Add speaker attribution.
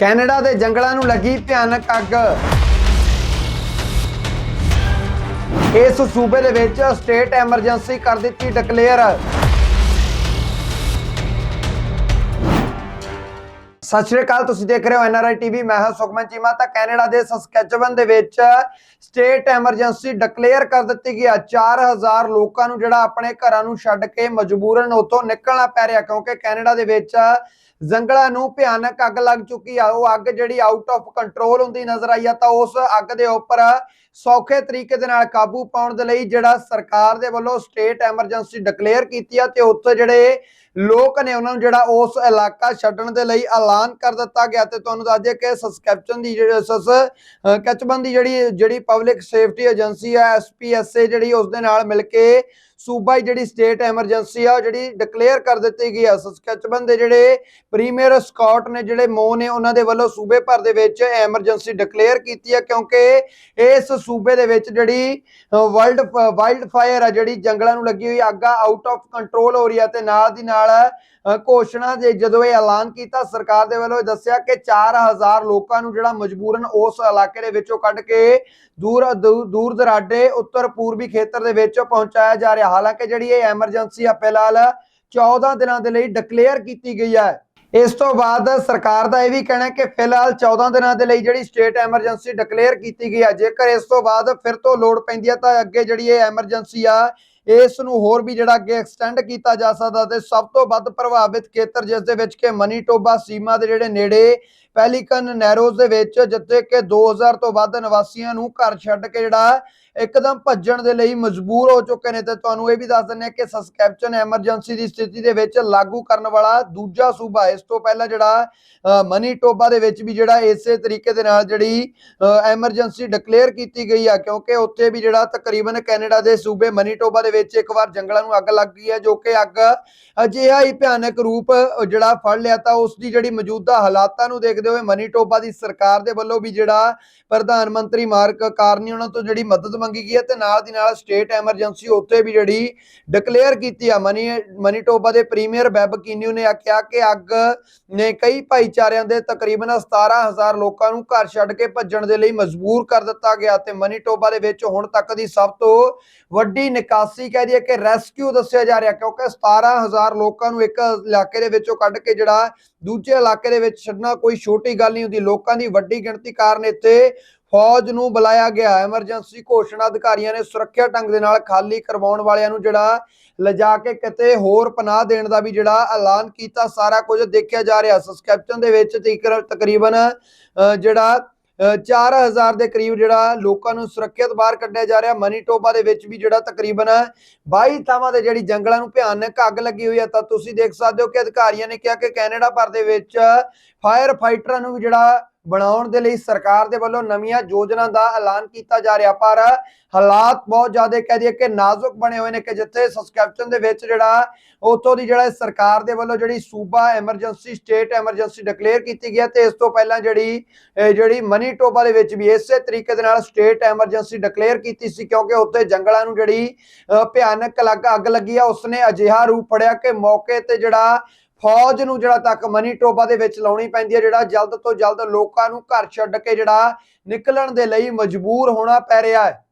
Speaker 1: Canada ਦੇ ਜੰਗਲਾਂ ਨੂੰ ਲੱਗੀ ਭਿਆਨਕ ਅੱਗ। ਇਸ ਸੂਬੇ ਦੇ ਵਿੱਚ ਸਟੇਟ ਐਮਰਜੈਂਸੀ ਕਰ ਦਿੱਤੀ ਡਿਕਲੇਅਰ। ਸਤਿ ਸ਼੍ਰੀ ਅਕਾਲ, ਤੁਸੀਂ ਦੇਖ ਰਹੇ ਹੋ ਐਨਆਰਆਈ ਟੀਵੀ, ਮੈਂ ਹਾਂ ਸੁਖਮਨ ਚੀਮਾ। ਤਾਂ ਕੈਨੇਡਾ ਦੇ ਸਸਕੈਚਵਨ ਦੇ ਵਿੱਚ ਸਟੇਟ ਐਮਰਜੈਂਸੀ ਡਿਕਲੇਅਰ ਕਰ ਦਿੱਤੀ ਗਈ ਆ। 4000 ਲੋਕਾਂ ਨੂੰ ਜਿਹੜਾ ਆਪਣੇ ਘਰਾਂ ਨੂੰ ਛੱਡ ਕੇ ਮਜਬੂਰਨ ਉੱਥੋਂ ਨਿਕਲਣਾ ਪੈ ਰਿਹਾ, ਕਿਉਂਕਿ ਕੈਨੇਡਾ ਦੇ ਵਿੱਚ ਜੰਗਲਾਂ ਨੂੰ ਭਿਆਨਕ ਅੱਗ ਲੱਗ ਚੁੱਕੀ ਆ। ਉਹ ਅੱਗ ਜਿਹੜੀ ਆਊਟ ਆਫ ਕੰਟਰੋਲ ਹੁੰਦੀ ਨਜ਼ਰ ਆਈ ਆ, ਤਾਂ ਉਸ ਅੱਗ ਦੇ ਉੱਪਰ ਸੌਖੇ ਤਰੀਕੇ ਦੇ ਨਾਲ ਕਾਬੂ ਪਾਉਣ ਦੇ ਲਈ ਜਿਹੜਾ ਸਰਕਾਰ ਦੇ ਵੱਲੋਂ ਸਟੇਟ ਐਮਰਜੈਂਸੀ ਡਿਕਲੇਅਰ ਕੀਤੀ ਆ ਤੇ ਉੱਥੇ ਜਿਹੜੇ ਲੋਕ ਨੇ ਉਹਨਾਂ ਨੂੰ ਜਿਹੜਾ ਉਸ ਇਲਾਕਾ ਛੱਡਣ ਦੇ ਲਈ ਐਲਾਨ ਕਰ ਦਿੱਤਾ ਗਿਆ ਤੇ ਤੁਹਾਨੂੰ ਦੱਸ ਦਈਏ ਕਿ ਸਸਕੈਪਸ਼ਨ ਦੀ ਜਿਹੜੀ ਸਸ ਕਚਬਨ ਦੀ ਜਿਹੜੀ ਜਿਹੜੀ ਪਬਲਿਕ ਸੇਫਟੀ ਏਜੰਸੀ ਹੈ ਐਸਪੀਐਸਏ ਜਿਹੜੀ ਉਸ ਦੇ ਨਾਲ ਮਿਲ ਕੇ ਸੂਬਾਈ ਜਿਹੜੀ ਸਟੇਟ ਐਮਰਜੈਂਸੀ ਆ, ਉਹ ਜਿਹੜੀ ਡਿਕਲੇਅਰ ਕਰ ਦਿੱਤੀ ਗਈ ਆ ਸਸਕੈਚਬਨ ਦੇ ਜਿਹੜੇ ਪ੍ਰੀਮੀਅਰ ਸਕਾਟ ਨੇ, ਜਿਹੜੇ ਮੋ ਨੇ, ਉਹਨਾਂ ਦੇ ਵੱਲੋਂ ਸੂਬੇ ਭਰ ਦੇ ਵਿੱਚ ਐਮਰਜੈਂਸੀ ਡਿਕਲੇਅਰ ਕੀਤੀ ਆ, ਕਿਉਂਕਿ ਇਸ ਸੂਬੇ ਦੇ ਵਿੱਚ ਜਿਹੜੀ ਵਰਲਡ ਵਾਈਲਡ ਫਾਇਰ ਆ, ਜਿਹੜੀ ਜੰਗਲਾਂ ਨੂੰ ਲੱਗੀ ਹੋਈ, ਅੱਗ ਆਊਟ ਆਫ ਕੰਟਰੋਲ ਹੋ ਰਹੀ ਆ ਤੇ ਨਾਲ ਦੀ ਨਾਲ ਘੋਸ਼ਣਾ ਦੇ ਜਦੋਂ ਇਹ ਐਲਾਨ ਕੀਤਾ, ਸਰਕਾਰ ਦੇ ਵੱਲੋਂ ਇਹ ਦੱਸਿਆ ਕਿ 4000 ਲੋਕਾਂ ਨੂੰ ਜਿਹੜਾ ਮਜਬੂਰਨ ਉਸ ਇਲਾਕੇ ਦੇ ਵਿੱਚੋਂ ਕੱਢ ਕੇ ਦੂਰ, ਦੂ- ਦੂਰ ਦਰਾਡੇ, ਉੱਤਰ ਪੂਰਬੀ ਖੇਤਰ ਦੇ ਵਿੱਚ ਪਹੁੰਚਾਇਆ ਜਾ ਰਿਹਾ। ਹਾਲਾਂਕਿ ਜਿਹੜੀ ਇਹ ਐਮਰਜੈਂਸੀ ਆ, ਫਿਲਹਾਲ 14 ਦਿਨਾਂ ਦੇ ਲਈ ਡਿਕਲੇਅਰ ਕੀਤੀ ਗਈ ਹੈ। ਇਸ ਤੋਂ ਬਾਅਦ ਸਰਕਾਰ ਦਾ ਇਹ ਵੀ ਕਹਿਣਾ ਕਿ ਫਿਲਹਾਲ 14 ਦਿਨਾਂ ਦੇ ਲਈ ਜਿਹੜੀ ਸਟੇਟ ਐਮਰਜੈਂਸੀ ਡਿਕਲੇਅਰ ਕੀਤੀ ਗਈ ਹੈ। ਜੇਕਰ ਇਸ ਤੋਂ ਬਾਅਦ ਫਿਰ ਤੋਂ ਲੋੜ ਪੈਂਦੀ ਹੈ ਤਾਂ ਅੱਗੇ ਜਿਹੜੀ ਇਹ ਐਮਰਜੈਂਸੀ ਆ ਇਸ ਨੂੰ ਹੋਰ ਵੀ ਜਿਹੜਾ ਅੱਗੇ ਐਕਸਟੈਂਡ ਕੀਤਾ ਜਾ ਸਕਦਾ ਤੇ ਸਭ ਤੋਂ ਵੱਧ ਪ੍ਰਭਾਵਿਤ ਖੇਤਰ ਜਿਸ ਦੇ ਵਿੱਚ ਕਿ ਮਨੀਟੋਬਾ ਸੀਮਾ ਦੇ ਜਿਹੜੇ ਨੇੜੇ ਪੈਲੀਕਨ ਨੈਰੋਜ਼ ਦੇ ਵਿੱਚ ਜਿੱਥੇ ਕਿ 2000 ਤੋਂ ਵੱਧ ਨਿਵਾਸੀਆਂ ਨੂੰ ਘਰ ਛੱਡ ਕੇ ਜਿਹੜਾ ਇੱਕਦਮ ਭੱਜਣ ਦੇ ਲਈ ਮਜਬੂਰ ਹੋ ਚੁੱਕੇ ਨੇ। ਤੇ ਤੁਹਾਨੂੰ ਇਹ ਵੀ ਦੱਸ ਦਿੰਦੇ ਹਾਂ ਕਿ ਸਸਕੈਪਸ਼ਨ ਐਮਰਜੈਂਸੀ ਦੀ ਸਥਿਤੀ ਦੇ ਵਿੱਚ ਲਾਗੂ ਕਰਨ ਵਾਲਾ ਦੂਜਾ ਸੂਬਾ ਇਸ ਤੋਂ ਪਹਿਲਾਂ ਜਿਹੜਾ ਅ, ਮਨੀਟੋਬਾ ਦੇ ਵਿੱਚ ਵੀ ਜਿਹੜਾ ਇਸੇ ਤਰੀਕੇ ਦੇ ਨਾਲ ਜਿਹੜੀ ਐਮਰਜੈਂਸੀ ਡਿਕਲੇਅਰ ਕੀਤੀ ਗਈ ਆ ਕਿਉਂਕਿ ਉੱਥੇ ਵੀ ਜਿਹੜਾ ਤਕਰੀਬਨ ਕੈਨੇਡਾ ਦੇ ਸੂਬੇ ਮਨੀਟੋਬਾ ਦੇ ਵਿੱਚ ਇੱਕ ਵਾਰ ਜੰਗਲਾਂ ਨੂੰ ਅੱਗ ਲੱਗ ਗਈ ਹੈ ਜੋ ਕਿ ਅੱਗ ਅਜਿਹਾ ਹੀ ਭਿਆਨਕ ਰੂਪ ਜਿਹੜਾ ਫੜ ਲਿਆ ਤਾਂ ਉਸ ਦੀ ਜਿਹੜੀ ਮੌਜੂਦਾ ਹਾਲਾਤਾਂ ਨੂੰ ਦੇਖ ਦੇਖਦੇ ਹੋਏ ਮਨੀਟੋਬਾ ਦੀ ਸਰਕਾਰ ਦੇ ਵੱਲੋਂ ਵੀ ਜਿਹੜਾ ਪ੍ਰਧਾਨ ਮੰਤਰੀ ਮਾਰਕ ਕਾਰਨੀ ਉਹਨਾਂ ਤੋਂ ਜਿਹੜੀ ਮਦਦ ਮੰਗੀ ਗਈ ਹੈ ਤੇ ਨਾਲ ਦੀ ਨਾਲ ਸਟੇਟ ਐਮਰਜੈਂਸੀ ਉੱਥੇ ਵੀ ਜਿਹੜੀ ਡਿਕਲੇਅਰ ਕੀਤੀ ਆ ਮਨੀ ਮਨੀਟੋਬਾ ਦੇ ਪ੍ਰੀਮੀਅਰ ਵੈਬ ਕੀਨਿਊ ਨੇ ਆਖਿਆ ਕਿ ਅੱਗ ਨੇ ਕਈ ਭਾਈਚਾਰਿਆਂ ਦੇ ਤਕਰੀਬਨ 17000 ਲੋਕਾਂ ਨੂੰ ਘਰ ਛੱਡ ਕੇ ਭੱਜਣ ਦੇ ਲਈ ਮਜਬੂਰ ਕਰ ਦਿੱਤਾ ਗਿਆ ਤੇ ਮਨੀਟੋਬਾ ਦੇ ਵਿੱਚ ਹੁਣ ਤੱਕ ਦੀ ਸਭ ਤੋਂ ਵੱਡੀ ਨਿਕਾਸੀ ਕਹਿ ਦਈਏ ਕਿ ਰੈਸਕਿਊ ਦੱਸਿਆ ਜਾ ਰਿਹਾ ਕਿਉਂਕਿ 17000 ਲੋਕਾਂ ਨੂੰ ਇੱਕ ਇਲਾਕੇ ਦੇ ਵਿੱਚੋਂ ਕੱਢ ਕੇ ਜਿਹੜਾ ਦੂਜੇ ਇਲਾਕੇ ਦੇ ਵਿੱਚ ਛੱਡਣਾ ਕੋਈ ਛੋਟੀ ਗੱਲ ਨਹੀਂ ਹੁੰਦੀ। ਲੋਕਾਂ ਦੀ ਵੱਡੀ ਗਿਣਤੀ ਕਾਰਨ ਇੱਥੇ ਫੌਜ ਨੂੰ ਬੁਲਾਇਆ ਗਿਆ। ਐਮਰਜੈਂਸੀ ਘੋਸ਼ਣਾ ਅਧਿਕਾਰੀਆਂ ਨੇ ਸੁਰੱਖਿਆ ਢੰਗ ਦੇ ਨਾਲ ਖਾਲੀ ਕਰਵਾਉਣ ਵਾਲਿਆਂ ਨੂੰ ਜਿਹੜਾ ਲਿਜਾ ਕੇ ਕਿਤੇ ਹੋਰ ਪਨਾਹ ਦੇਣ ਦਾ ਵੀ ਜਿਹੜਾ ਐਲਾਨ ਕੀਤਾ ਸਾਰਾ ਕੁਝ ਦੇਖਿਆ ਜਾ ਰਿਹਾ। ਸਸਕੈਪਸ਼ਨ ਦੇ ਵਿੱਚ ਤੀਕਰ- ਤਕਰੀਬਨ ਅ, ਜਿਹੜਾ 4000 ਦੇ ਕਰੀਬ ਜਿਹੜਾ ਲੋਕਾਂ ਨੂੰ ਸੁਰੱਖਿਅਤ ਬਾਹਰ ਕੱਢਿਆ ਜਾ ਰਿਹਾ। ਮਨੀਟੋਬਾ ਦੇ ਵਿੱਚ ਵੀ ਜਿਹੜਾ ਤਕਰੀਬਨ 22 ਥਾਵਾਂ ਤੇ ਜਿਹੜੀ ਜੰਗਲਾਂ ਨੂੰ ਭਿਆਨਕ ਅੱਗ ਲੱਗੀ ਹੋਈ ਹੈ, ਤਾਂ ਤੁਸੀਂ ਦੇਖ ਸਕਦੇ ਹੋ ਕਿ ਅਧਿਕਾਰੀਆਂ ਨੇ ਕਿਹਾ ਕਿ ਕੈਨੇਡਾ ਭਰ ਦੇ ਵਿੱਚ ਫਾਇਰ ਫਾਈਟਰਾਂ ਨੂੰ ਵੀ ਜਿਹੜਾ ਬਣਾਉਣ ਦੇ ਲਈ ਸਰਕਾਰ ਦੇ ਵੱਲੋਂ ਨਵੀਆਂ ਯੋਜਨਾ ਦਾ ਐਲਾਨ ਕੀਤਾ ਜਾ ਰਿਹਾ ਪਰ ਹਾਲਾਤ ਬਹੁਤ ਜ਼ਿਆਦਾ ਕਹਿ ਦਈਏ ਕਿ ਨਾਜ਼ੁਕ ਬਣੇ ਹੋਏ ਨੇ ਕਿ ਜਿੱਥੇ ਸਬਸਕ੍ਰਿਪਸ਼ਨ ਦੇ ਵਿੱਚ ਜਿਹੜਾ ਉਥੋਂ ਦੀ ਜਿਹੜਾ ਸਰਕਾਰ ਦੇ ਵੱਲੋਂ ਜਿਹੜੀ ਸੂਬਾ ਐਮਰਜੈਂਸੀ ਸਟੇਟ ਐਮਰਜੈਂਸੀ ਡਿਕਲੇਅਰ ਕੀਤੀ ਗਈ ਹੈ ਤੇ ਇਸ ਤੋਂ ਪਹਿਲਾਂ ਜਿਹੜੀ ਇਹ ਜਿਹੜੀ ਮਨੀਟੋਬਾ ਦੇ ਵਿੱਚ ਵੀ ਇਸੇ ਤਰੀਕੇ ਦੇ ਨਾਲ ਸਟੇਟ ਐਮਰਜੈਂਸੀ ਡਿਕਲੇਅਰ ਕੀਤੀ ਸੀ ਕਿਉਂਕਿ ਉੱਥੇ ਜੰਗਲਾਂ ਨੂੰ ਜਿਹੜੀ ਅ, ਭਿਆਨਕ ਲੱਗ ਅੱਗ ਲੱਗੀ ਆ ਉਸਨੇ ਅਜਿਹਾ ਰੂਪ ਫੜਿਆ ਕਿ ਮੌਕੇ ਤੇ ਜਿਹੜਾ ਫੌਜ ਨੂੰ ਜਿਹੜਾ ਤੱਕ ਮਨੀ ਟੋਬਾ ਦੇ ਵਿੱਚ ਲਾਉਣੀ ਪੈਂਦੀ ਹੈ, ਜਿਹੜਾ ਜਲਦ ਤੋਂ ਜਲਦ ਲੋਕਾਂ ਨੂੰ ਘਰ ਛੱਡ ਕੇ ਜਿਹੜਾ ਨਿਕਲਣ ਦੇ ਲਈ ਮਜਬੂਰ ਹੋਣਾ ਪੈ ਰਿਹਾ ਹੈ।